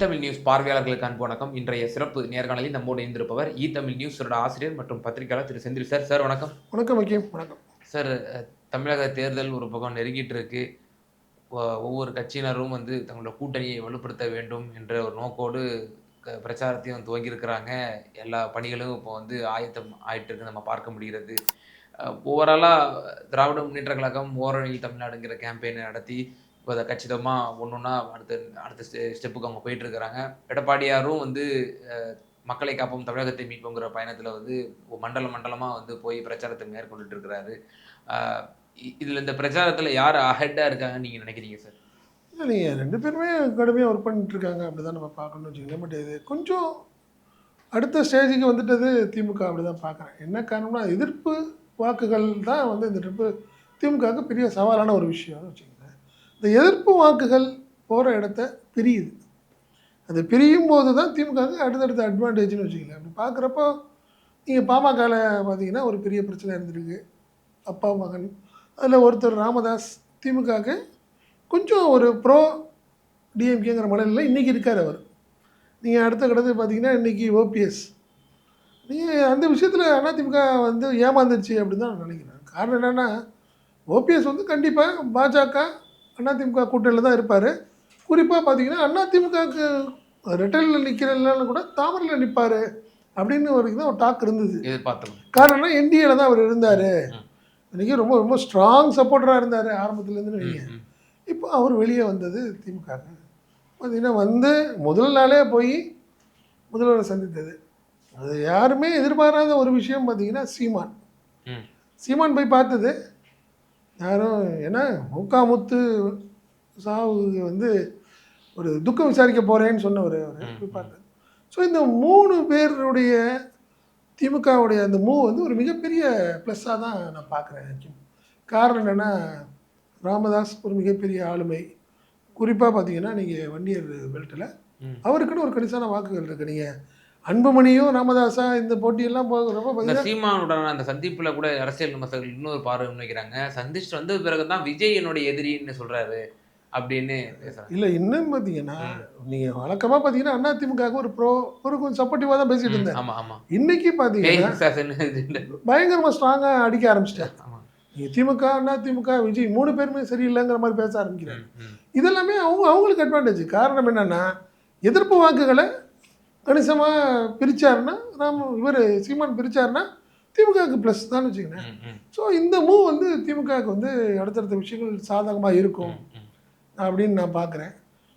Tamil news பார்வையாளர்களுக்கு அன்பு வணக்கம். இன்றைய சிறப்பு நேர்காணலில் நம்மோடு இணைந்திருப்பவர் இ தமிழ் நியூஸோட ஆசிரியர் மற்றும் பத்திரிகையாளர் திரு செந்தில். சார் சார் வணக்கம். வணக்கம் வக்கீம் வணக்கம். சார் தமிழக தேர்தல் ஒரு பக்கம் நெருங்கிட்டு இருக்கு. ஒவ்வொரு கட்சியினரும் வந்து தங்களோட கூட்டணியை வலுப்படுத்த வேண்டும் என்ற ஒரு நோக்கோடு பிரச்சாரத்தையும் துவங்கியிருக்கிறாங்க எல்லா பணிகளும் இப்போ வந்து ஆயத்தம் ஆயிட்டு இருக்கு நம்ம பார்க்க முடிகிறது. ஓவராலாக திராவிட முன்னேற்ற கழகம் ஓரணியில் தமிழ்நாடுங்கிற கேம்பெயினை நடத்தி இப்போ அதை கச்சிதமாக ஒன்று ஒன்றா அடுத்த அடுத்த ஸ்டெ ஸ்டெப்புக்கு அவங்க போயிட்டுருக்குறாங்க. எடப்பாடியாரும் வந்து மக்களை காப்போம் தமிழகத்தை மீட்போங்கிற பயணத்தில் வந்து மண்டல மண்டலமாக வந்து போய் பிரச்சாரத்தை மேற்கொண்டுட்டு இருக்கிறாரு இதில் இந்த பிரச்சாரத்தில் யார் அஹெட்டாக இருக்காங்கன்னு நீங்கள் நினைக்கிறீங்க சார் நீங்கள் ரெண்டு பேருமே கடுமையாக ஒர்க் பண்ணிட்டுருக்காங்க அப்படி தான் நம்ம பார்க்கணும்னு வச்சுக்கோங்களேன். பட் இது கொஞ்சம் அடுத்த ஸ்டேஜுக்கு வந்துட்டது திமுக அப்படி தான் பார்க்குறேன். என்ன காரணம்னா எதிர்ப்பு வாக்குகள் தான் வந்து இந்த ட்ரிப்பு திமுகவுக்கு பெரிய சவாலான ஒரு விஷயம்னு வச்சுக்கோங்க. இந்த எதிர்ப்பு வாக்குகள் போகிற இடத்த பிரியுது. அது பிரியும் போது தான் திமுகவுக்கு அடுத்தடுத்த அட்வான்டேஜ்னு வச்சுக்கோங்களேன். அப்படி பார்க்குறப்போ நீங்கள் பாமகவில் பார்த்தீங்கன்னா ஒரு பெரிய பிரச்சனை இருந்திருக்கு. அப்பா மகன் அதில் ஒருத்தர் ராமதாஸ் திமுகவுக்கு கொஞ்சம் ஒரு ப்ரோ டிஎம்கேங்கிற மலையில் இன்றைக்கி இருக்கார் அவர். நீங்கள் அடுத்த கட்டத்தில் பார்த்தீங்கன்னா இன்றைக்கி ஓபிஎஸ் நீங்கள் அந்த விஷயத்தில் அதிமுக வந்து ஏமாந்துருச்சு அப்படின்னு தான் நான் நினைக்கிறேன். காரணம் என்னென்னா ஓபிஎஸ் வந்து கண்டிப்பாக பாஜக அதிமுக கூட்டணியில் தான் இருப்பார். குறிப்பாக பார்த்தீங்கன்னா அதிமுகவுக்கு ரெட்டலில் நிற்கிறதுனால கூட தாமரையில் நிற்பார் அப்படின்னு ஒரு தான் ஒரு டாக் இருந்தது. எதிர்பார்த்தோம். காரணம்னா என்டிஏல தான் அவர் இருந்தார். இன்றைக்கி ரொம்ப ரொம்ப ஸ்ட்ராங் சப்போர்ட்டராக இருந்தார் ஆரம்பத்துலேருந்து வைங்க. இப்போ அவர் வெளியே வந்தது திமுக. பார்த்தீங்கன்னா வந்து முதல் நாளே போய் முதல்வரை சந்தித்தது. அது யாருமே எதிர்பாராத ஒரு விஷயம் பார்த்தீங்கன்னா சீமான். சீமான் போய் பார்த்தது யாரும் ஏன்னா முக்காமுத்து சாவுக்கு வந்து ஒரு துக்கம் விசாரிக்க போகிறேன்னு ம், போய் பார்த்தது ஸோ இந்த மூணு பேருடைய திமுகவுடைய அந்த மூவ் வந்து ஒரு மிகப்பெரிய ப்ளஸ்ஸாக தான் நான் பார்க்குறேன் காரணம் என்னென்னா ராமதாஸ் ஒரு மிகப்பெரிய ஆளுமை. குறிப்பாக பார்த்தீங்கன்னா நீங்கள் வன்னியர் பெல்ட்டில். அவருக்குன்னு ஒரு கணிசான வாக்குகள் இருக்குது நீங்கள் அன்புமணியும் ராமதாஸா இந்த போட்டியெல்லாம் போகிறப்ப இந்த சீமானுடன் அந்த சந்திப்புல கூட அரசியல் விமர்சகர்கள் இன்னொரு பார்வை முன்வைக்கிறாங்க. சந்திச்சுட்டு வந்த பிறகுதான் விஜய் என்னுடைய எதிரின்னு சொல்றாரு அப்படின்னு பேசுறாங்க. இல்லை இன்னும் பார்த்தீங்கன்னா நீங்கள் வழக்கமாக பார்த்தீங்கன்னா அதிமுகவுக்கு ஒரு ப்ரோ ஒரு கொஞ்சம் சப்போர்ட்டிவாக தான் பேசிட்டு இருந்தேன். ஆமா ஆமா. இன்னைக்கு பார்த்தீங்கன்னா. பயங்கரமாக ஸ்ட்ராங்காக அடிக்க ஆரம்பிச்சிட்டேன் ஆமா. நீங்கள் திமுக அண்ணா திமுக விஜய் மூணு பேருமே சரியில்லைங்கிற மாதிரி பேச ஆரம்பிக்கிறாங்க. இதெல்லாமே அவங்க அவங்களுக்கு அட்வான்டேஜ் காரணம் என்னன்னா எதிர்ப்பு வாக்குகளை கணிசமாக பிரிச்சாருன்னா ராம இவர் சீமான் பிரிச்சாருன்னா திமுகவுக்கு ப்ளஸ் தான் வச்சுக்கோங்க. ஸோ இந்த மூவ் வந்து திமுகவுக்கு வந்து அடுத்தடுத்த விஷயங்கள் சாதகமாக இருக்கும். அப்படின்னு நான் பார்க்குறேன்.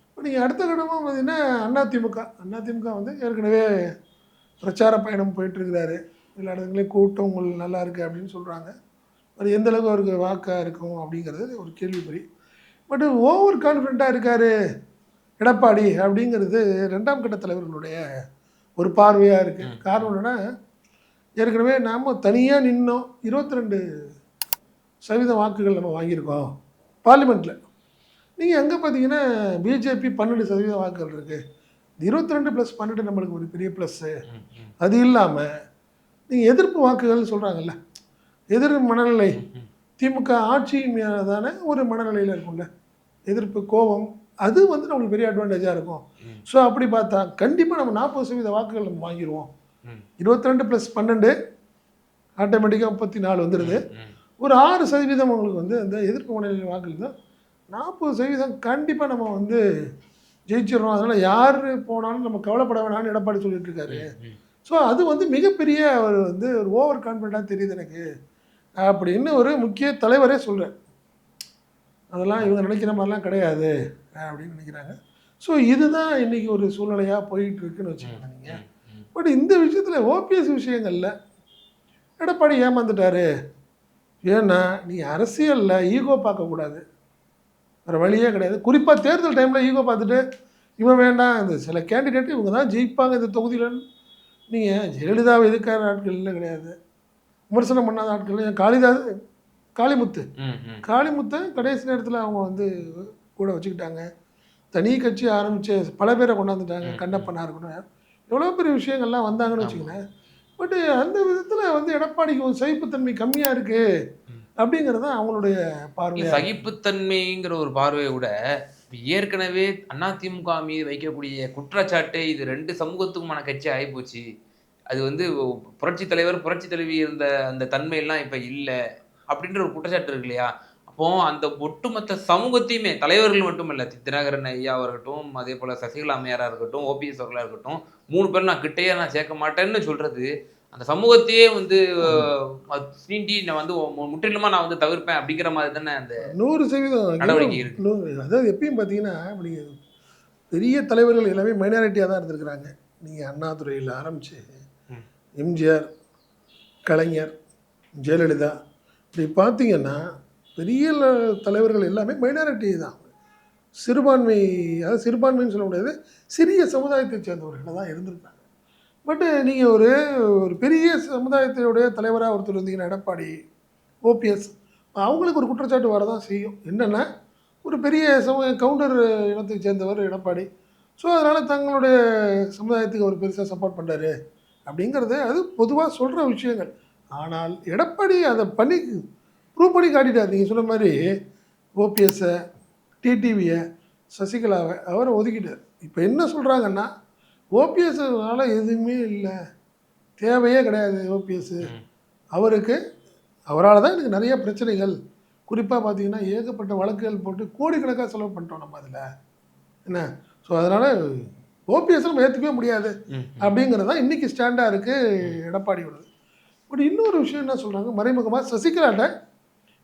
இப்போ நீங்கள் அடுத்த கட்டமாக பார்த்தீங்கன்னா அண்ணா திமுக. அண்ணா திமுக வந்து ஏற்கனவே பிரச்சார பயணம் போயிட்டுருக்கிறாரு. எல்லா இடத்துலையும் கூட்டம் உங்களுக்கு நல்லா இருக்குது அப்படின்னு சொல்கிறாங்க அது எந்த அளவுக்கு அவருக்கு வாக்காக இருக்கும் அப்படிங்கிறது ஒரு கேள்விக்குறி. பட் ஓவர் கான்ஃபிடண்ட்டாக இருக்கார். எடப்பாடி அப்படிங்கிறது ரெண்டாம் கட்ட தலைவர்களுடைய ஒரு பார்வையாக இருக்குது. காரணம் என்னன்னா ஏற்கனவே நாம் தனியாக நின்னோம் இருபத்தி ரெண்டு சதவீத வாக்குகள் நம்ம வாங்கியிருக்கோம் பார்லிமெண்ட்டில் நீங்கள் எங்கே பார்த்தீங்கன்னா பிஜேபி பன்னெண்டு சதவீத வாக்குகள் இருக்குது இருபத்தி ரெண்டு ப்ளஸ் பன்னெண்டு நம்மளுக்கு ஒரு பெரிய ப்ளஸ்ஸு. அது இல்லாமல் நீங்கள் எதிர்ப்பு வாக்குகள் சொல்கிறாங்கல்ல எதிர் மனநிலை. திமுக ஆட்சி மீதான ஒரு மனநிலையில் இருக்கும்ல எதிர்ப்பு கோபம் அது வந்து நம்மளுக்கு பெரிய அட்வான்டேஜாக இருக்கும். ஸோ அப்படி பார்த்தா கண்டிப்பாக நம்ம நாற்பது சதவீத வாக்குகள் நம்ம வாங்கிடுவோம். இருபத்தி ரெண்டு ப்ளஸ் பன்னெண்டு ஆட்டோமேட்டிக்காக முப்பத்தி நாலு வந்துடுது. ஒரு ஆறு சதவீதம் உங்களுக்கு வந்து அந்த எதிர்ப்பு மனநிலை வாக்குகள் தான் நாற்பது சதவீதம் கண்டிப்பாக நம்ம வந்து ஜெயிச்சிடறோம் அதனால் யார் போனாலும் நம்ம கவலைப்பட வேணாம்னு எடப்பாடி சொல்லிட்டு இருக்காரு. ஸோ அது வந்து மிகப்பெரிய ஒரு வந்து ஒரு ஓவர் கான்ஃபிடண்ட்டாக தெரியுது எனக்கு அப்படின்னு ஒரு முக்கிய தலைவரே சொல்கிறார் அதெல்லாம் இவங்க நினைக்கிற மாதிரிலாம் கிடையாது அப்படின்னு நினைக்கிறாங்க. ஸோ இதுதான் இன்னைக்கு ஒரு சூழ்நிலையாக போயிட்டு இருக்குன்னு வச்சுக்கோங்க. பட் இந்த விஷயத்தில் ஓபிஎஸ் விஷயங்களில் எடப்பாடி ஏமாந்துட்டாரு. ஏன்னா நீ அரசியலில் ஈகோ பார்க்கக்கூடாது வேறு வழியே கிடையாது. குறிப்பாக தேர்தல் டைமில் ஈகோ பார்த்துட்டு இவன் வேண்டாம் இந்த சில கேண்டிடேட் இவங்க தான் ஜெயிப்பாங்க இந்த தொகுதியில் நீங்கள் ஜெயலலிதாவை எதிர்க்காத ஆட்கள் இல்லை கிடையாது. விமர்சனம் பண்ணாத ஆட்கள் ஏன் காளிதாஸ் காளிமுத்து. காளிமுத்தை கடைசி நேரத்தில் அவங்க வந்து கூட வச்சுக்கிட்டாங்க. தனி கட்சி ஆரம்பித்து பல பேரை கொண்டாந்துட்டாங்க. ம், கண்ணப்பனா இருக்கணும் எவ்வளோ பெரிய விஷயங்கள்லாம் வந்தாங்கன்னு ஆமா. வச்சுக்கோங்களேன் பட் அந்த விதத்தில் வந்து எடப்பாடிக்கு ஒரு சகிப்புத்தன்மை கம்மியாக இருக்குது. அப்படிங்கிறது அவங்களுடைய பார்வை சகிப்புத்தன்மைங்கிற ஒரு பார்வையை விட ஏற்கனவே அதிமுக மீது வைக்கக்கூடிய குற்றச்சாட்டு இது ரெண்டு சமூகத்துக்குமான கட்சி ஆயிப்போச்சு. அது வந்து புரட்சி தலைவர் புரட்சி தலைவி இருந்த அந்த தன்மையெல்லாம் இப்ப இல்ல அப்படின்ற ஒரு குற்றச்சாட்டு இருக்கு இல்லையா? அப்போ அந்த ஒட்டுமொத்த சமூகத்தையுமே தலைவர்கள் மட்டுமல்ல தினகரன் ஐயா இருக்கட்டும் அதே போல சசிகலா அம்மையாரா இருக்கட்டும் ஓபிஎஸ் அவர்களா இருக்கட்டும் மூணு பேரும் நான் கிட்டேயே நான் சேர்க்க மாட்டேன்னு சொல்றது அந்த சமூகத்தையே வந்து சீண்டி நான் வந்து முற்றிலுமா நான் வந்து தவிர்ப்பேன் அப்படிங்கிற மாதிரி தானே அந்த நூறு சதவீதம் நடவடிக்கை இருக்கு. அதாவது எப்பயும் பார்த்தீங்கன்னா பெரிய தலைவர்கள் எல்லாமே மைனாரிட்டியாக தான் இருந்திருக்கிறாங்க நீங்கள் அண்ணாதுரையில் ஆரம்பித்து ம். எம்ஜிஆர் கலைஞர் ஜெயலலிதா இப்படி பார்த்தீங்கன்னா பெரிய தலைவர்கள் எல்லாமே மைனாரிட்டி தான். சிறுபான்மை அதாவது சிறுபான்மைன்னு சொல்ல முடியாது சிறிய சமுதாயத்தை சேர்ந்தவர்கள் தான் இருந்திருக்காங்க. பட்டு நீங்கள் ஒரு ஒரு பெரிய சமுதாயத்தினுடைய தலைவராக ஒருத்தர் இருந்தீங்கன்னா எடப்பாடி ஓபிஎஸ் அவங்களுக்கு ஒரு குற்றச்சாட்டு வரதான் செய்யும். என்னென்னா ஒரு பெரிய சம கவுண்டர் இனத்தை சேர்ந்தவர் எடப்பாடி. ஸோ அதனால் தங்களுடைய சமுதாயத்துக்கு அவர் பெருசாக சப்போர்ட் பண்ணுறாரு அப்படிங்கிறது அது பொதுவாக சொல்கிற விஷயங்கள். ஆனால் எடப்பாடி அதை பண்ணி ப்ரூவ் பண்ணி காட்டிட்டார் நீங்கள் சொன்ன மாதிரி ஓபிஎஸ்ஸை டிடிவியை சசிகலாவை அவரை ஒதுக்கிட்டார். இப்போ என்ன சொல்கிறாங்கன்னா ஓபிஎஸ்னால எதுவுமே இல்லை. தேவையே கிடையாது ஓபிஎஸ் அவருக்கு அவரால் தான் எனக்கு நிறைய பிரச்சனைகள். குறிப்பாக பார்த்தீங்கன்னா ஏகப்பட்ட வழக்குகள் போட்டு கோடிக்கணக்காக செலவு பண்ணிட்டோம் நம்ம அதில். என்ன? ஸோ அதனால் ஓபிஎஸ் நம்ம ஏற்றுக்கவே முடியாது. அப்படிங்கிறது தான் இன்றைக்கி ஸ்டாண்டாக இருக்குது எடப்பாடியோடது. பட் இன்னொரு விஷயம் என்ன சொல்கிறாங்க மறைமுகமாக சசிகலாட்ட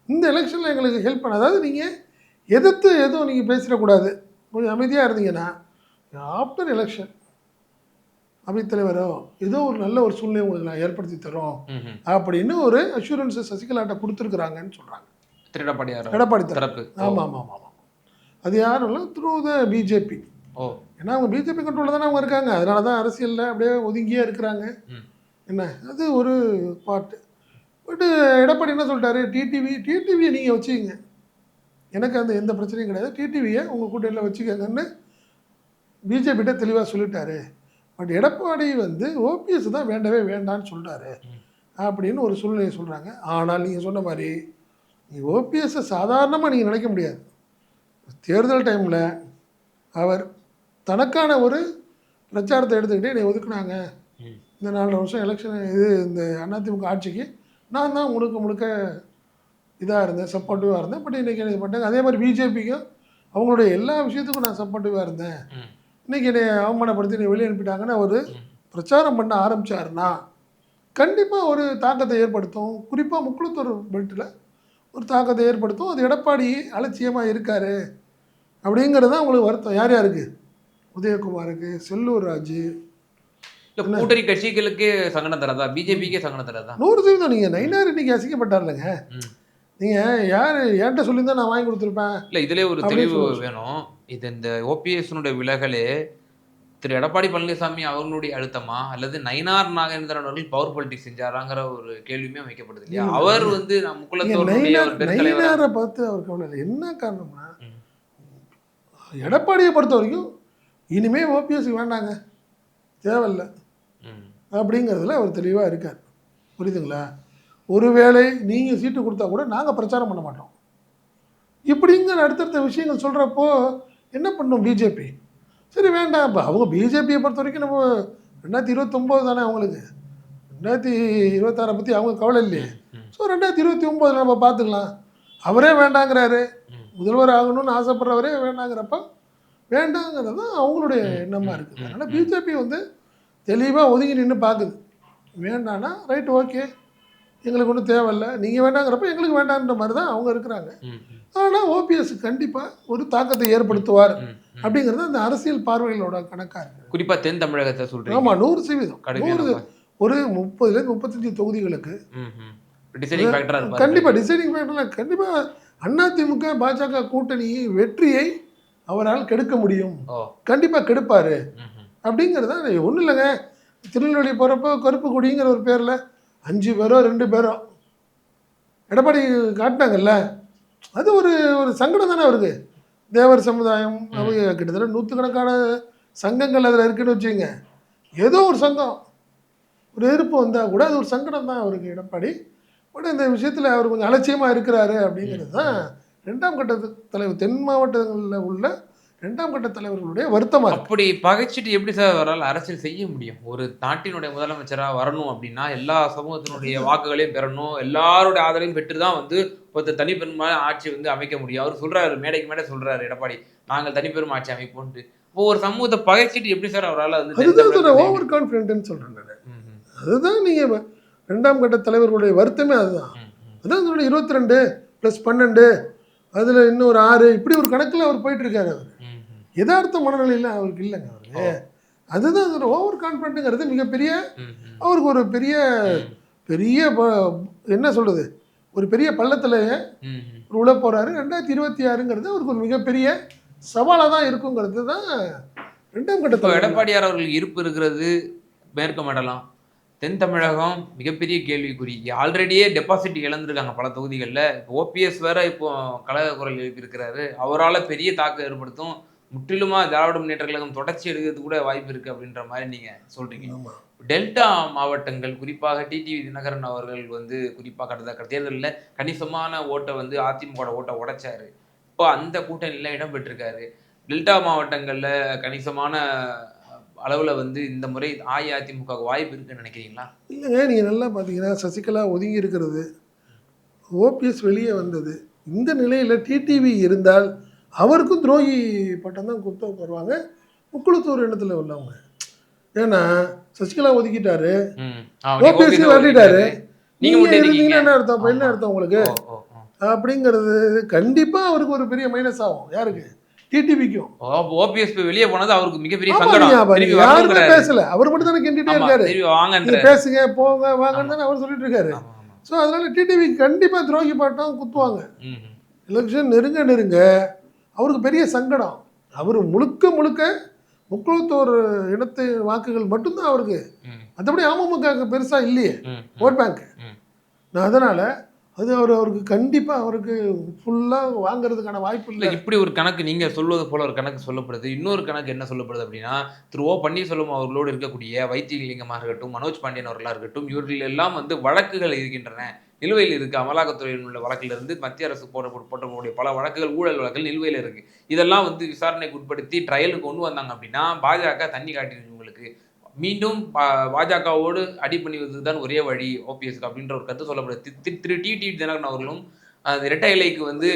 இந்த எலெக்ஷனில் எங்களுக்கு ஹெல்ப் பண்ண அதாவது நீங்கள் எதிர்த்து எதுவும் நீங்கள் பேசிடக்கூடாது. கொஞ்சம் அமைதியாக இருந்தீங்கன்னா ஆஃப்டர் எலெக்ஷன் அவைத்தலைவரோ ஏதோ ஒரு நல்ல ஒரு சூழ்நிலை உங்களுக்கு நான் ஏற்படுத்தி தரோம். அப்படின்னு ஒரு அஷூரன்ஸை சசிகலாட்ட கொடுத்துருக்குறாங்கன்னு சொல்கிறாங்க திரு எடப்பாடியார் எடப்பாடி தரப்பு. ஆமாம் ஆமாம் ஆமாம் அது யாரும் இல்லை? Through the BJP oh. ஏன்னா அவங்க பிஜேபி கண்ட்ரோலில் தானே அவங்க இருக்காங்க. அதனால தான் அரசியலில் அப்படியே ஒதுங்கியே இருக்கிறாங்க. என்ன? அது ஒரு பாட்டு பட்டு எடப்பாடி என்ன சொல்லிட்டாரு? டிடிவி டிடிவியை நீங்கள் வச்சுக்கங்க. எனக்கு அந்த எந்த பிரச்சனையும் கிடையாது. டிடிவியை உங்கள் கூட்டணியில் வச்சுக்கோங்கன்னு பிஜேபிகிட்ட தெளிவாக சொல்லிட்டாரு. பட் எடப்பாடி வந்து ஓபிஎஸ் தான் வேண்டவே வேண்டான்னு ம். அப்படின்னு ஒரு சூழ்நிலையை சொல்கிறாங்க ஆனால் நீங்கள் சொன்ன மாதிரி நீ ஓபிஎஸ்ஸை சாதாரணமாக நீங்கள் நினைக்க முடியாது. தேர்தல் டைமில் அவர் தனக்கான ஒரு பிரச்சாரத்தை எடுத்துக்கிட்டே என்னை ஒதுக்குனாங்க. இந்த நாலு வருஷம் எலெக்ஷன் இது இந்த அதிமுக ஆட்சிக்கு நான் தான் முழுக்க முழுக்க இதாக இருந்தேன் சப்போர்ட்டிவாக இருந்தேன். பட் இன்றைக்கி எனக்கு பண்ணாங்க அதே மாதிரி பிஜேபிக்கும் அவங்களுடைய எல்லா விஷயத்துக்கும் நான் சப்போர்ட்டிவாக இருந்தேன். இன்றைக்கி என்னை அவமானப்படுத்தி என்னை வெளியே அனுப்பிட்டாங்கன்னு அவர். பிரச்சாரம் பண்ண ஆரம்பிச்சாருன்னா கண்டிப்பாக ஒரு தாக்கத்தை ஏற்படுத்தும். குறிப்பாக முக்குளத்தூர் பெல்ட்டில் ஒரு தாக்கத்தை ஏற்படுத்தும். அது எடப்பாடி அலட்சியமாக இருக்காரு அப்படிங்கிறது தான் உங்களுக்கு வருத்தம். யார் யாருக்கு? உதயகுமாருக்கு செல்லூர் ராஜு இல்ல கூட்டணி கட்சிகளுக்கே சங்கடம் தராதா? பிஜேபிக்கே சங்கடம் தராதா? நூறு சதவீதம் நீங்கள் நைனார் இன்னைக்கு அசிங்கப்பட்டார்லங்க ம். நீங்கள் யார் என்கிட்ட சொல்லியிருந்தா நான் வாங்கி கொடுத்துருப்பேன். இல்ல இதுலயே ஒரு தெளிவு. வேணும். இது இந்த ஓபிஎஸ்னுடைய விலகலே திரு எடப்பாடி பழனிசாமி அவர்களுடைய அழுத்தமா? அல்லது நயினார் நாகேந்திரன் அவர்கள் பவர் பொலிட்டிக்ஸ் செஞ்சாராங்கிற ஒரு கேள்வியுமே வைக்கப்படுது இல்லையா? இல்ல. அவர் வந்து நைனாரை பார்த்து அவர் கவலை இல்லை. என்ன காரணம்னா. எடப்பாடியை பொறுத்த வரைக்கும் இனிமே ஓபிஎஸ் வேண்டாங்க. தேவையில்லை. அப்படிங்கிறதுல அவர் தெளிவாக இருக்கார். புரியுதுங்களா? ஒருவேளை நீங்கள் சீட்டு கொடுத்தா கூட நாங்கள் பிரச்சாரம் பண்ண மாட்டோம். இப்படிங்கிற அடுத்தடுத்த விஷயங்கள் சொல்கிறப்போ என்ன பண்ணும் பிஜேபி? சரி வேண்டாம். இப்போ அவங்க பிஜேபியை பொறுத்த வரைக்கும் நம்ம ரெண்டாயிரத்தி இருபத்தொம்போது தானே அவங்களுக்கு. ரெண்டாயிரத்தி இருபத்தாறை பற்றி அவங்க கவலை இல்லையே. ஸோ ரெண்டாயிரத்தி இருபத்தி ஒம்போதில் நம்ம பார்த்துக்கலாம். அவரே வேண்டாங்கிறாரு. முதல்வர் ஆகணும்னு ஆசைப்படுறவரே வேண்டாங்கிறப்ப வேண்டாங்கிறது தான் அவங்களுடைய எண்ணமாக இருக்குது. அதனால் பிஜேபி வந்து தெளிவாக ஒதுங்கி நின்று பார்க்குது வேண்டான்னா ரைட் ஓகே எங்களுக்கு ஒன்றும் தேவையில்ல. நீங்கள் வேண்டாங்கிறப்ப எங்களுக்கு வேண்டான்ற மாதிரி தான் அவங்க இருக்கிறாங்க. ஆனால் ஓபிஎஸ் கண்டிப்பாக ஒரு தாக்கத்தை ஏற்படுத்துவார். அப்படிங்கிறது அந்த அரசியல் பார்வைகளோட கணக்காக இருக்குது குறிப்பா தென் தமிழகத்தை சொல்றீங்க. ஆமாம் நூறு சதவீதம். நூறு ஒரு முப்பதுலேருந்து முப்பத்தஞ்சு தொகுதிகளுக்கு. கண்டிப்பாக டிசைடிங் ஃபேக்டரில் கண்டிப்பாக அதிமுக பாஜக கூட்டணி வெற்றியை அவரால் கெடுக்க முடியும். கண்டிப்பாக கெடுப்பார். அப்படிங்கிறது தான் ஒன்றும் இல்லைங்க. திருநெல்வேலி போகிறப்போ கருப்பு கொடிங்கிற ஒரு பேரில் அஞ்சு பேரோ ரெண்டு பேரோ எடப்பாடி காட்டினாங்கல்ல. அது ஒரு ஒரு சங்கடம் தானே அவருக்கு. தேவர் சமுதாயம் கிட்டத்தட்ட நூற்றுக்கணக்கான சங்கங்கள் அதில் இருக்குன்னு வச்சுங்க ஏதோ ஒரு சங்கம். ஒரு எதிர்ப்பு வந்தால் கூட அது ஒரு சங்கடம் தான் அவருக்கு எடப்பாடி. பட் இந்த விஷயத்தில் அவர் கொஞ்சம் அலட்சியமாக இருக்கிறாரு அப்படிங்கிறது தான் ரெண்டாம் கட்ட தலைவர் தென் மாவட்டங்களில் உள்ள ரெண்டாம் கட்ட தலைவர்களுடைய வருத்தமாக இருக்கு. அப்படி பகைச்சிட்டு எப்படி சார் அவரால் அரசியல் செய்ய முடியும்? ஒரு நாட்டினுடைய முதலமைச்சரா வரணும் அப்படின்னா எல்லா சமூகத்தினுடைய வாக்குகளையும் பெறணும். எல்லாருடைய ஆதரவையும் பெற்று தான் வந்து ஒருத்தர் தனிப்பெருமா ஆட்சி வந்து அமைக்க முடியும். அவர் சொல்றாரு மேடைக்கு மேடை சொல்றாரு எடப்பாடி நாங்கள் தனிப்பெரும் ஆட்சி அமைப்போம்ட்டு இப்போ ஒரு சமூகத்தை பகைச்சிட்டு எப்படி சார் அவரால் வந்து அதுதான் ஓவர் கான்ஃபிடென்ட்னு சொல்கிறேன் அதுதான் நீங்கள் ரெண்டாம் கட்ட தலைவர்களுடைய வருத்தமே அதுதான். அதான் அதோட இருபத்தி ரெண்டு ப்ளஸ் பன்னெண்டு. அதில் இன்னும் ஒரு ஆறு இப்படி ஒரு கணக்கில் அவர் போயிட்டு இருக்காரு அவர். யதார்த்த மனநிலையில் அவருக்கு இல்லைங்க அவருக்கு அதுதான் அதோட ஓவர் கான்ஃபிடென்ட்டுங்கிறது மிகப்பெரிய. அவருக்கு ஒரு பெரிய பெரிய என்ன சொல்கிறது ஒரு பெரிய பள்ளத்தில். உள்ள போகிறாரு ரெண்டாயிரத்தி இருபத்தி ஆறுங்கிறது அவருக்கு ஒரு மிகப்பெரிய சவாலாக தான் இருக்குங்கிறது தான் ரெண்டாம் கட்ட இப்போ தலைவர். எடப்பாடியார் அவர்கள் இருப்பு இருக்கிறது மேற்கு மண்டலம் தென் தமிழகம் மிகப்பெரிய கேள்விக்குறி. ஆல்ரெடியே டெபாசிட் இழந்திருக்காங்க பல தொகுதிகளில். ஓபிஎஸ் வேற இப்போ கழக குரல் எழுப்பியிருக்கிறாரு. அவரால் பெரிய தாக்கம் ஏற்படுத்தும். முற்றிலுமா திராவிட முன்னேற்ற கழகம் தொடர்ச்சி எடுக்கிறதுக்கு கூட வாய்ப்பு இருக்கு அப்படின்ற மாதிரி நீங்க சொல்றீங்க. ஆமா. டெல்டா மாவட்டங்கள் குறிப்பாக டிடிவி தினகரன் அவர்கள் வந்து குறிப்பாக கடந்த தேர்தலில் கணிசமான ஓட்டை வந்து அதிமுக ஓட்டை உடைச்சாரு. இப்போ அந்த கூட்டணியில் இடம் பெற்றிருக்காரு. டெல்டா மாவட்டங்களில் கணிசமான அளவில் வந்து இந்த முறை அஇஅதிமுக வாய்ப்பு இருக்குன்னு நினைக்கிறீங்களா? இல்லைங்க நீங்கள் நல்லா பார்த்தீங்கன்னா சசிகலா ஒதுங்கி இருக்கிறது. ஓபிஎஸ் வெளியே வந்தது. இந்த நிலையில் டிடிவி இருந்தால் அவருக்கும் துரோகி பட்டம் தான் கொடுத்து வருவாங்க முக்குளத்தூர் இடத்துல உள்ளவங்க. ஏன்னா சசிகலா ஒதுக்கிட்டாரு. ஓபிஎஸ் வரலிட்டாரு நீங்க. இருந்தீங்கன்னா என்ன அர்த்தம்? என்ன. அர்த்தம் உங்களுக்கு. அப்படிங்கிறது கண்டிப்பா அவருக்கு ஒரு பெரிய மைனஸ் ஆகும். யாருக்கு? டிடிவிக்கும் ஓ, OPS போய் வெளியே போனது அவருக்கு மிகப்பெரிய சங்கடம். யாருமே. பேசல. அவர் மட்டும் தானே கிண்டிட்டே இருக்காரு. பேசுங்க போங்க வாங்கன்னு தானே அவர் சொல்லிட்டு இருக்காரு. ஸோ அதனால டிடிவி கண்டிப்பா துரோகி பாட்டம் குத்துவாங்க. எலெக்ஷன் நெருங்க நெருங்க அவருக்கு பெரிய சங்கடம். அவர் முழுக்க முழுக்க முக்குளத்தோர் இனத்து வாக்குகள் மட்டும்தான் அவருக்கு. மற்றபடி அமமுக பெருசா இல்லையே. Vote bank. நான் அதனால அது அவர் அவருக்கு கண்டிப்பாக அவருக்கு ஃபுல்லாக வாங்குறதுக்கான வாய்ப்பு இல்லை. இப்படி ஒரு கணக்கு நீங்கள் சொல்வது போல் ஒரு கணக்கு சொல்லப்படுது. இன்னொரு கணக்கு என்ன சொல்லப்படுது அப்படின்னா திரு ஓ பன்னீர்செல்வம் அவர்களோடு இருக்கக்கூடிய வைத்தியலிங்கமாக இருக்கட்டும் மனோஜ் பாண்டியன் அவர்களாக இருக்கட்டும் இவர்கள் எல்லாம் வந்து வழக்குகள் இருக்கின்றன நிலுவையில் இருக்கு அமலாக்கத்துறையில் உள்ள வழக்கில் இருந்து மத்திய அரசு போட போட்டக்கூடிய பல வழக்குகள் ஊழல் வழக்குகள் நிலுவையில் இருக்கு. இதெல்லாம் வந்து விசாரணைக்கு உட்படுத்தி ட்ரையலுக்கு கொண்டு வந்தாங்க அப்படின்னா பாஜக தண்ணி காட்டிருக்கு உங்களுக்கு மீண்டும் பா- பாஜகவோடு அடி பண்ணுவதுக்கு தான் ஒரே வழி ஓபிஎஸ்க்கு அப்படின்ற ஒரு கருத்து சொல்லப்படுது. திரு டி டி தினகரன் அவர்களும் அந்த இரட்டை இலைக்கு வந்து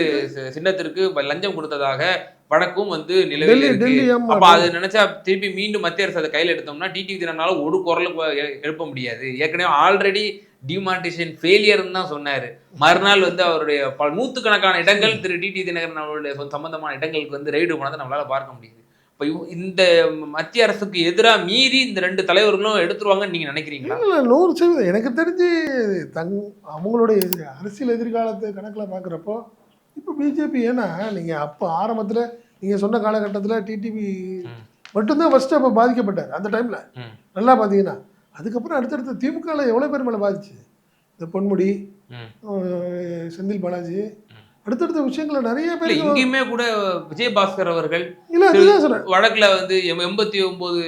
சின்னத்திற்கு லஞ்சம் கொடுத்ததாக வழக்கும் வந்து நிலுவையில் டெல்லி இருக்கு. அப்ப அது நினைச்சா திருப்பி மீண்டும் மத்திய அரசு அதை கையில் எடுத்தோம்னா டிடி தினனால ஒரு குரலும் கொ- எ- எழுப்ப முடியாது. ஏற்கனவே ஆல்ரெடி டிமானிட்டேஷன் ஃபெயிலியர்னு தான் சொன்னாரு. மறுநாள் வந்து அவருடைய பல நூத்துக்கணக்கான இடங்கள் திரு டிடி தினகரன் அவருடைய சம்பந்தமான இடங்களுக்கு வந்து ரெய்டு போனதை நம்மளால பார்க்க முடியுது. இப்ப இந்த மத்திய அரசுக்கு எதிராக மீறி இந்த ரெண்டு தலைவர்களும் எடுத்துருவாங்கன்னு நீங்க நினைக்கிறீங்களா இல்லை நூறு சதவீதம் எனக்கு தெரிஞ்சு தங் அவங்களுடைய அரசியல் எதிர்காலத்தை கணக்கில் பார்க்குறப்போ இப்போ பிஜேபி ஏன்னா நீங்கள் அப்போ ஆரம்பத்தில் நீங்கள் சொன்ன காலகட்டத்தில் டிடிவி. மட்டும்தான் ஃபஸ்ட்டு அப்போ பாதிக்கப்பட்டார் அந்த டைமில். நல்லா பார்த்தீங்கன்னா அதுக்கப்புறம் அடுத்தடுத்து திமுகவில் எவ்வளோ பேர் மேலே பாதிச்சு இந்த பொன்முடி செந்தில் பாலாஜி. அடுத்தடுத்த விஷயங்களை நிறைய பேர் இங்கேயுமே கூட விஜயபாஸ்கர் அவர்கள் இல்லை வழக்குல வந்து எண்பத்தி ஒன்பது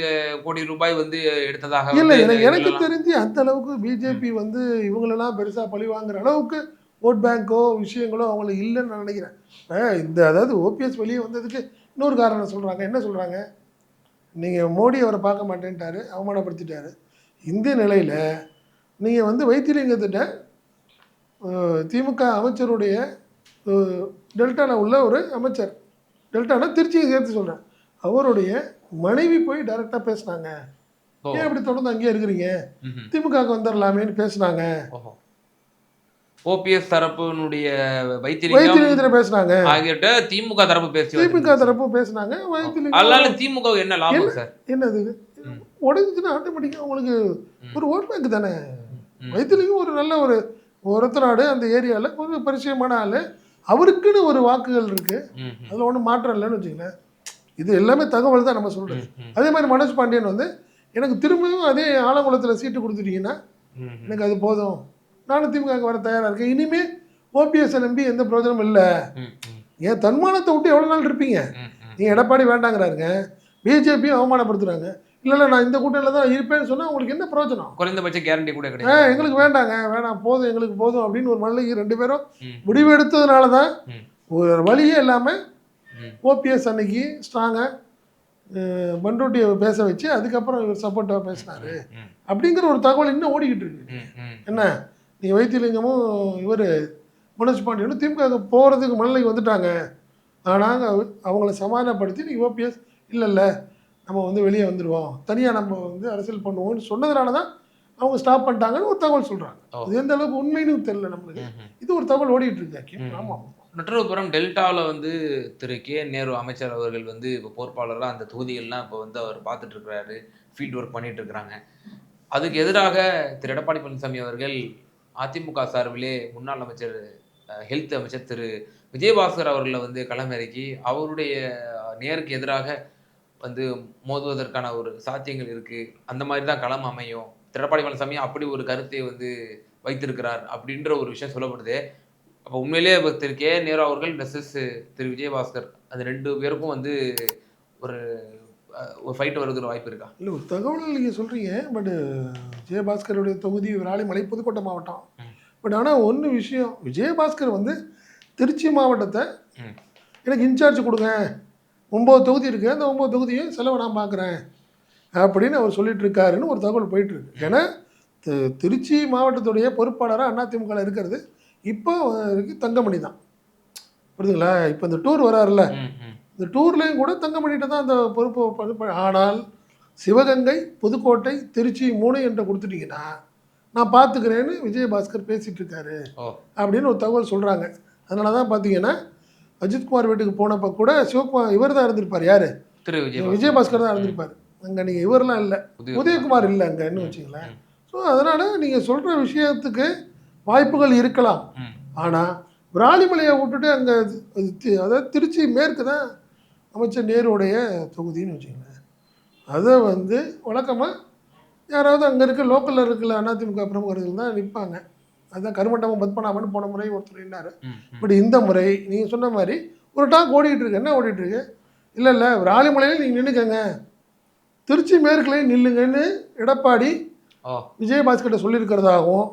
கோடி ரூபாய் வந்து எடுத்ததாக இல்லை எனக்கு தெரிஞ்சு அந்த அளவுக்கு பிஜேபி வந்து இவங்களெல்லாம் பெருசாக பழி வாங்குற அளவுக்கு ஓட் பேங்கோ விஷயங்களோ அவங்களுக்கு இல்லைன்னு நான் நினைக்கிறேன். இந்த அதாவது ஓபிஎஸ் வெளியே வந்ததுக்கு இன்னொரு காரணம் சொல்கிறாங்க என்ன சொல்கிறாங்க நீங்கள் மோடி அவரை பார்க்க மாட்டேன்ட்டாரு அவமானப்படுத்திட்டாரு. இந்த நிலையில் நீங்கள் வந்து வைத்தியலிங்கத்திட்ட திமுக அமைச்சருடைய டெல்டாவில் உள்ள ஒரு அமைச்சர் டெல்டானா திருச்சியை சேர்த்து சொல்கிறேன் அவருடைய மனைவி போய் டைரெக்டாக பேசுனாங்க. ஏன் இப்படி தொடர்ந்து அங்கேயே இருக்கிறீங்க. திமுகவுக்கு வந்துடலாமேன்னு பேசுனாங்க ஓபிஎஸ் தரப்பினுடைய வைத்தியலிங்கம் பேசுனாங்க ஆகியோர்ட்ட திமுக தரப்பு பேசி திமுக வருது. தரப்பும் பேசுனாங்க அதனால வைத்தியலிங்கம் திமுக க்கு என்ன லாபம் சார் என்னது. உடஞ்சிச்சுன்னா ஆட்டோமேட்டிக்காக உங்களுக்கு. ஒரு ஓட் பேங்க் தானே ம். வைத்தியலிங்கம் ஒரு நல்ல ஒரு ஒருத்த நாடு அந்த ஏரியாவில் ஒரு பரிச்சயமான ஆள் அவருக்குன்னு ஒரு வாக்குகள் இருக்கு. ம், ம், அதில் ஒன்றும் மாற்றம் இல்லைன்னு வச்சுங்களேன் இது எல்லாமே தகவல் தான் நம்ம சொல்கிறது அதே மாதிரி மனோஜ் பாண்டியன் வந்து எனக்கு திரும்பியும் அதே ஆலங்குளத்தில் சீட்டு கொடுத்துட்டீங்கன்னா. எனக்கு அது போதும். நானும் திமுக வர தயாராக இருக்கேன். இனிமே ஓபிஎஸ் நம்பி எந்த பிரயோஜனமும் இல்லை. ஏன் தன்மானத்தை விட்டு எவ்வளோ நாள் இருப்பீங்க. நீங்கள் எடப்பாடி வேண்டாங்கிறாருங்க. பிஜேபியும் அவமானப்படுத்துறாங்க. இல்லை இல்லை நான் இந்த கூட்டணியில் தான் இருப்பேன்னு சொன்னால் உங்களுக்கு என்ன பிரயோஜனம் குறைந்தபட்ச கேரண்டி கூட கிடையாது எங்களுக்கு வேண்டாங்க வேணாம் போதும் எங்களுக்கு போதும் அப்படின்னு ஒரு மல்லிகை ரெண்டு பேரும். முடிவு எடுத்ததுனால தான். ஒரு வழியே இல்லாமல். ஓபிஎஸ் அன்னைக்கு ஸ்ட்ராங்காக பண்ருட்டியை பேச வச்சு அதுக்கப்புறம் இவர் சப்போர்ட்டாக பேசினாரு அப்படிங்கிற ஒரு தகவல் இன்னும் ஓடிக்கிட்டு இருக்கு. என்ன நீ வைத்தியலிங்கமும் இவர் மனோஜ் பாண்டியனும் திமுக போகிறதுக்கு மல்லிகை வந்துட்டாங்க ஆனால் அவங்கள சமாதானப்படுத்தி நீ ஓபிஎஸ் இல்லை இல்லை நம்ம வந்து வெளியே வந்துடுவோம் தனியாக நம்ம வந்து அரசியல் பண்ணுவோம்னு சொன்னதுனால தான் அவங்க ஸ்டாப் பண்ணிட்டாங்கன்னு ஒரு தகவல் சொல்கிறாங்க. அது எந்த அளவுக்கு உண்மைன்னு தெரியல நம்மளுக்கு. இது ஒரு தகவல் ஓடிட்டு இருக்கு. ஆமாம் மற்றொரு புறம் டெல்டாவில் வந்து திரு கே. நேரு அமைச்சர் அவர்கள் வந்து இப்போ பொறுப்பாளராக அந்த தொகுதிகள்லாம் இப்போ வந்து அவர் பார்த்துட்டு இருக்கிறாரு. ஃபீல்ட் ஒர்க் பண்ணிட்டு இருக்கிறாங்க. அதுக்கு எதிராக திரு எடப்பாடி பழனிசாமி அவர்கள் அதிமுக சார்பிலே முன்னாள் அமைச்சர் ஹெல்த் அமைச்சர் திரு விஜயபாஸ்கர் அவர்களை வந்து களமிறக்கி அவருடைய நேருக்கு எதிராக வந்து மோதுவதற்கான ஒரு சாத்தியங்கள் இருக்கு. அந்த மாதிரி தான் களம் அமையும். எடப்பாடி பழனிசாமி அப்படி ஒரு கருத்தை வந்து வைத்திருக்கிறார் அப்படின்ற ஒரு விஷயம் சொல்லப்படுது. அப்போ உண்மையிலேயே இப்போ திரு கே நேரு அவர்கள் வெர்சஸ் திரு விஜயபாஸ்கர் அது ரெண்டு பேருக்கும் வந்து ஒரு ஒரு ஃபைட் வருகிற வாய்ப்பு இருக்கா? இல்லை ஒரு தகவல் நீங்கள் சொல்கிறீங்க பட் விஜயபாஸ்கருடைய தொகுதி விராலிமலை புதுக்கோட்டை மாவட்டம். பட் ஆனால் ஒன்று விஷயம் விஜயபாஸ்கர் வந்து திருச்சி மாவட்டத்தை. எனக்கு இன்சார்ஜ் கொடுங்க. ஒம்பது தொகுதி இருக்குது அந்த ஒம்பது தொகுதியும் செலவை நான் பார்க்குறேன் அப்படின்னு அவர் சொல்லிட்டு இருக்காருன்னு ஒரு தகவல் போயிட்டு இருக்கு ஏன்னா திருச்சி மாவட்டத்துடைய பொறுப்பாளராக அதிமுக இருக்கிறது. இப்போ இருக்கு தங்கமணி தான். புரியுதுங்களா? இப்போ இந்த டூர் வராருல்ல. இந்த டூர்லேயும் கூட தங்கமணிகிட்ட தான் அந்த பொறுப்பு ஆனால் சிவகங்கை புதுக்கோட்டை திருச்சி மூணு என்ற கொடுத்துட்டீங்கன்னா நான் பார்த்துக்கிறேன்னு விஜயபாஸ்கர் பேசிகிட்டு இருக்காரு அப்படின்னு ஒரு தகவல் சொல்கிறாங்க அதனால தான் பார்த்தீங்கன்னா அஜித்குமார் வீட்டுக்கு போனப்போ கூட சிவகுமார் இவர் தான் இருந்திருப்பார் யார்? திரு விஜயபாஸ்கர். தான் இருந்திருப்பார். அங்கே நீங்கள் இவரெல்லாம் இல்லை. உதய- உதயகுமார் இல்லை அங்கன்னு வச்சுங்களேன் ம். ஸோ அதனால் நீங்கள் சொல்கிற விஷயத்துக்கு வாய்ப்புகள் இருக்கலாம். ஆனால் விராலிமலையை விட்டுட்டு அங்கே அதாவது திருச்சி மேற்கு தான் அமைச்சர் நேருடைய தொகுதின்னு வச்சுங்களேன் அதை வந்து வழக்கமாக யாராவது அங்கே இருக்க லோக்கலில் இருக்கிற அதிமுக பிரமுகர்கள் தான் நிற்பாங்க அதுதான் கருமண்டபம் பத்மநாபன் போன முறை ஒருத்தர் ம். பட் இந்த முறை நீங்கள் சொன்ன மாதிரி ஒரு டாக் ஓடிட்டு இருக்கு. என்ன ஓடிட்டு இருக்கு? இல்லை இல்லை விராலிமலையில் நீங்கள் நின்றுக்கங்க திருச்சி மேற்குலையும் நில்லுங்கன்னு எடப்பாடி விஜயபாஸ்கர்கிட்ட சொல்லியிருக்கிறதாகவும்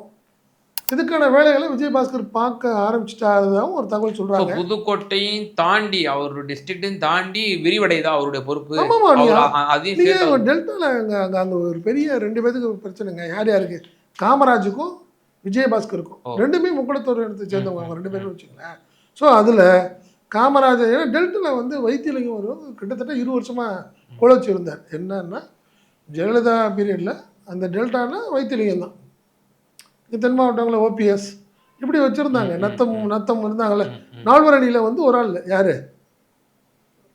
இதுக்கான வேலைகளை விஜயபாஸ்கர் பார்க்க ஆரம்பிச்சிட்டாதாகவும் ஒரு தகவல் So, சொல்கிறாங்க புதுக்கோட்டையும் தாண்டி அவருடைய டிஸ்ட்ரிக்டையும் தாண்டி விரிவடைதா அவருடைய பொறுப்பு? அதையும் டெல்டாவில் அங்கே அங்கே அங்கே ஒரு பெரிய ரெண்டு பேத்துக்கு பிரச்சனைங்க. யார் யாருக்கு? காமராஜுக்கும் விஜயபாஸ்கருக்கும். ரெண்டுமே முக்குளத்தூர் இடத்தை சேர்ந்தவங்க அவங்க ரெண்டு பேரும் வச்சுங்களேன் ஸோ அதில் காமராஜர் ஏன்னா டெல்டாவில் வந்து வைத்தியலிங்கம் ஒரு கிட்டத்தட்ட இரு வருஷமாக குழச்சி இருந்தார் என்னன்னா ஜெயலலிதா பீரியடில் அந்த டெல்டானா வைத்தியலிங்கம் தான். தென் மாவட்டங்களில் ஓபிஎஸ் இப்படி வச்சுருந்தாங்க. நத்தம். நத்தம் ம். நால்வர் அணியில் வந்து ஒரு ஆள் யார்?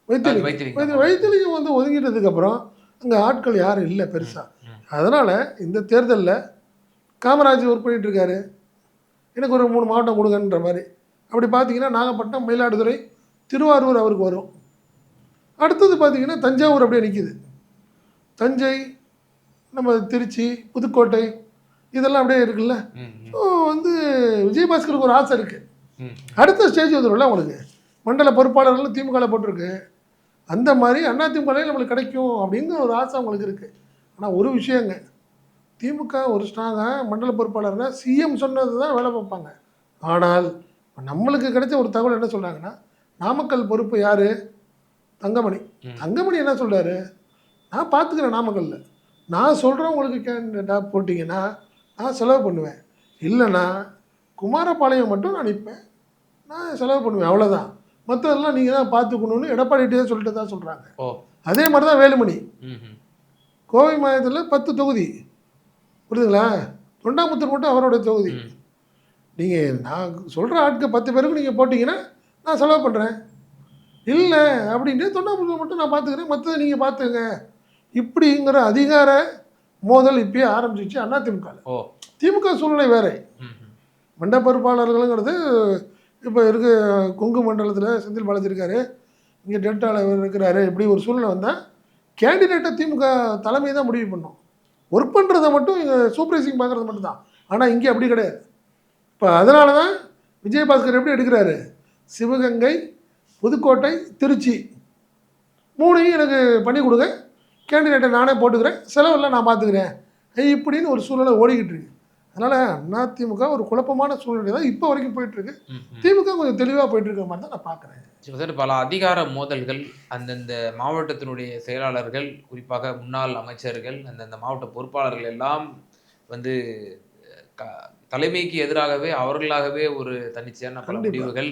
வைத்தியலிங்கம். வைத்திலிங்கம். வைத்திய- வைத்திலிங்கம் வந்து ஒதுங்கிட்டதுக்கப்புறம் அங்கே ஆட்கள் யாரும் இல்லை பெருசாக. அதனால் இந்த தேர்தலில் காமராஜ் ஒர்க் பண்ணிட்டு இருக்காரு எனக்கு ஒரு மூணு மாவட்டம் கொடுங்கன்ற மாதிரி. அப்படி பார்த்தீங்கன்னா நாகப்பட்டினம் மயிலாடுதுறை திருவாரூர் அவருக்கு வரும். அடுத்தது பார்த்தீங்கன்னா தஞ்சாவூர் அப்படியே நிற்கிது தஞ்சை நம்ம திருச்சி புதுக்கோட்டை இதெல்லாம் அப்படியே இருக்குல்ல? ஸோ வந்து விஜயபாஸ்கருக்கு ஒரு ஆசை இருக்குது. அடுத்த ஸ்டேஜ் வந்துடும்ல உங்களுக்கு மண்டல பொறுப்பாளர்கள் திமுகவில் போட்டிருக்கு. அந்த மாதிரி அண்ணா திமுகலே நம்மளுக்கு கிடைக்கும் அப்படிங்கிற ஒரு ஆசை அவங்களுக்கு இருக்குது ஆனால் ஒரு விஷயங்க திமுக ஒரு ஸ்ட்ராங்காக மண்டல பொறுப்பாளர்னா சிஎம் சொன்னது தான் வேலை பார்ப்பாங்க. ஆனால் இப்ப நம்மளுக்கு கிடைச்ச ஒரு தகவல் என்ன சொல்கிறாங்கன்னா நாமக்கல் பொறுப்பு யார்? தங்கமணி. தங்கமணி என்ன சொல்றாரு? நான் பார்த்துக்கிறேன் நாமக்கல்ல. நான் சொல்கிறேன் உங்களுக்கு கேண்டிடேட்டாக போட்டிங்கன்னா நான் செலவு பண்ணுவேன். இல்லைன்னா குமாரபாளையம் மட்டும் நான் நிற்பேன் நான் செலவு பண்ணுவேன் அவ்வளோதான் மற்றதெல்லாம் நீங்கள் தான் பார்த்துக்கணும்னு எடப்பாடிகிட்டே சொல்லிட்டு தான் சொல்கிறாங்க அதே மாதிரி தான் வேலுமணி. கோவை மாவட்டத்தில் பத்து தொகுதி. புரியுதுங்களா? தொண்டாமுத்தூர் மட்டும் அவரோட தொகுதி. நீங்கள் நான் சொல்கிற ஆட்கள் பத்து பேருக்கு நீங்கள் போட்டிங்கன்னா நான் செலவு பண்ணுறேன் இல்லை அப்படின்ட்டு தொண்டாமுத்தூர் மட்டும் நான் பார்த்துக்கிறேன் மற்றதை நீங்கள் பார்த்துங்க இப்படிங்கிற அதிகார மோதல் இப்பயே ஆரம்பிச்சிச்சு அண்ணா திமுக திமுக சூழ்நிலை வேறு. மண்ட பொறுப்பாளர்களுங்கிறது இப்போ இருக்க கொங்கு மண்டலத்தில் செந்தில் பாலாஜி இருக்காரு. இங்கே டெல்டாவில் இருக்கிறாரு. இப்படி ஒரு சூழ்நிலை வந்தால் கேண்டிடேட்டை திமுக தலைமை தான் முடிவு பண்ணும். ஒர்க் பண்ணுறதை மட்டும் இங்கே சூப்பர்வைசிங் பார்க்குறது மட்டும்தான். ஆனால் இங்கே அப்படி கிடையாது. இப்போ அதனால தான் விஜயபாஸ்கர் எப்படி எடுக்கிறாரு? சிவகங்கை புதுக்கோட்டை திருச்சி. மூணையும் எனக்கு பண்ணி கொடுங்க. கேண்டிடேட்டை நானே போட்டுக்கிறேன். செலவெல்லாம் நான் பார்த்துக்கிறேன். இப்படின்னு ஒரு சூழ்நிலை ஓடிக்கிட்டு இருக்கு. அதனால் அதிமுக ஒரு குழப்பமான சூழ்நிலை தான் இப்போ வரைக்கும் போயிட்டுருக்கு. திமுக கொஞ்சம் தெளிவாக போயிட்டு இருக்க மாதிரி தான் நான் பார்க்குறேன் பல அதிகார மோதல்கள் அந்தந்த மாவட்டத்தினுடைய செயலாளர்கள் குறிப்பாக முன்னாள் அமைச்சர்கள் அந்தந்த மாவட்ட பொறுப்பாளர்கள் எல்லாம் வந்து க- தலைமைக்கு எதிராகவே அவர்களாகவே ஒரு தன்னிச்சையான பல. முடிவுகள்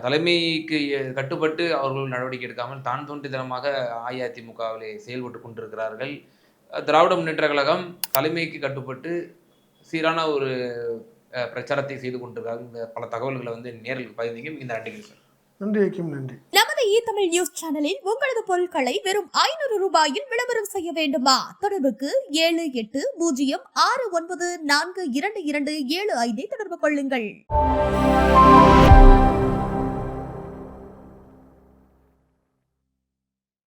தலைமைக்கு கட்டுப்பட்டு அவர்கள் நடவடிக்கை எடுக்காமல் தான் தோன்றித்தனமாக அஇஅதிமுகவிலே செயல்பட்டு கொண்டிருக்கிறார்கள் திராவிட முன்னேற்ற கழகம் தலைமைக்கு கட்டுப்பட்டு சீரான ஒரு பிரச்சாரத்தை செய்து கொண்டிருக்காங்க. இந்த பல தகவல்களை வந்து நேரில் பதிந்தீங்க. இந்த நன்றிகள் சார் நன்றி ஐக்கியம் நன்றி. நமது இ தமிழ் நியூஸ் சேனலில் உங்களது பொருட்களை வெறும் ஐநூறு ரூபாயில் விளம்பரம் செய்ய வேண்டுமா? தொடர்புக்கு ஏழு எட்டு பூஜ்ஜியம் ஆறு ஒன்பது நான்கு இரண்டு இரண்டு ஏழு ஐந்தை தொடர்பு கொள்ளுங்கள்.